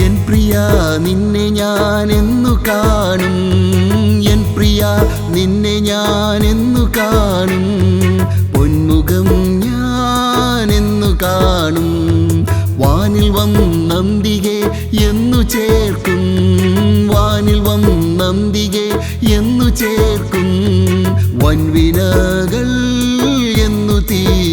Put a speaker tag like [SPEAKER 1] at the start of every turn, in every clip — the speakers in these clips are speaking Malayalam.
[SPEAKER 1] പ്രിയ നിന്നെ ഞാൻ എന്നു കാണും. എൻ പ്രിയ നിന്നെ ഞാൻ എന്നു കാണും. പൊന്മുഖം ഞാൻ എന്നു കാണും. വാനിൽ വന്നന്തികെ എന്നു ചേർക്കും. വാനിൽ വന്നന്തികെ എന്നു ചേർക്കും. വൻവിനകൾ എന്നു തീരും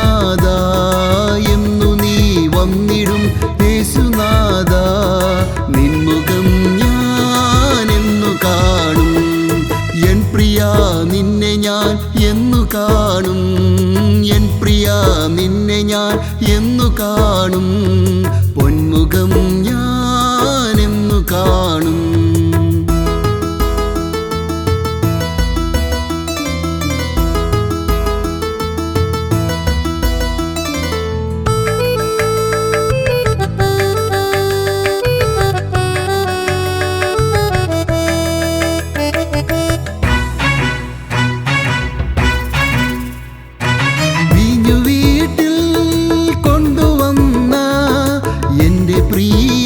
[SPEAKER 1] യേശുനാഥ എന്നു നീ വന്നിടും യേശുനാഥ നിൻമുഖം ഞാൻ എന്നു കാണും. എൻ പ്രിയ നിന്നെ ഞാൻ എന്നു കാണും. എൻ പ്രിയ നിന്നെ ഞാൻ എന്നു കാണും. പൊന്മുഖം ഞാൻ എൻ്റെ പ്രിയൻ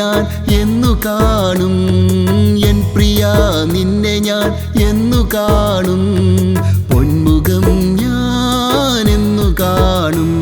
[SPEAKER 1] ഞാൻ എന്നു കാണും. എൻ പ്രിയ നിന്നെ ഞാൻ എന്നു കാണും. പൊന്മുഖം ഞാൻ എന്നു കാണും.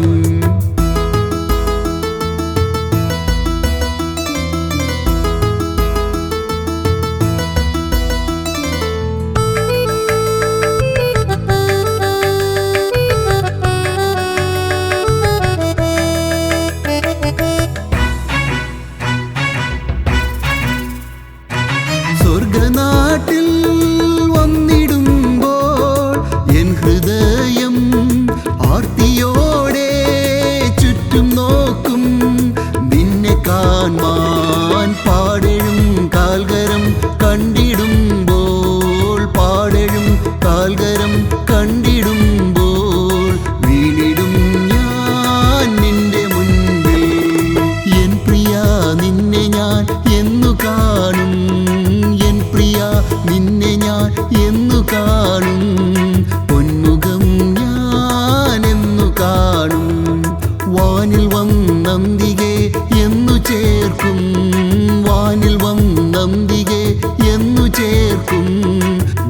[SPEAKER 1] എന്നു ചേർക്കും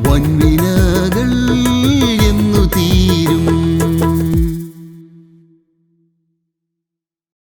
[SPEAKER 1] വൻവിന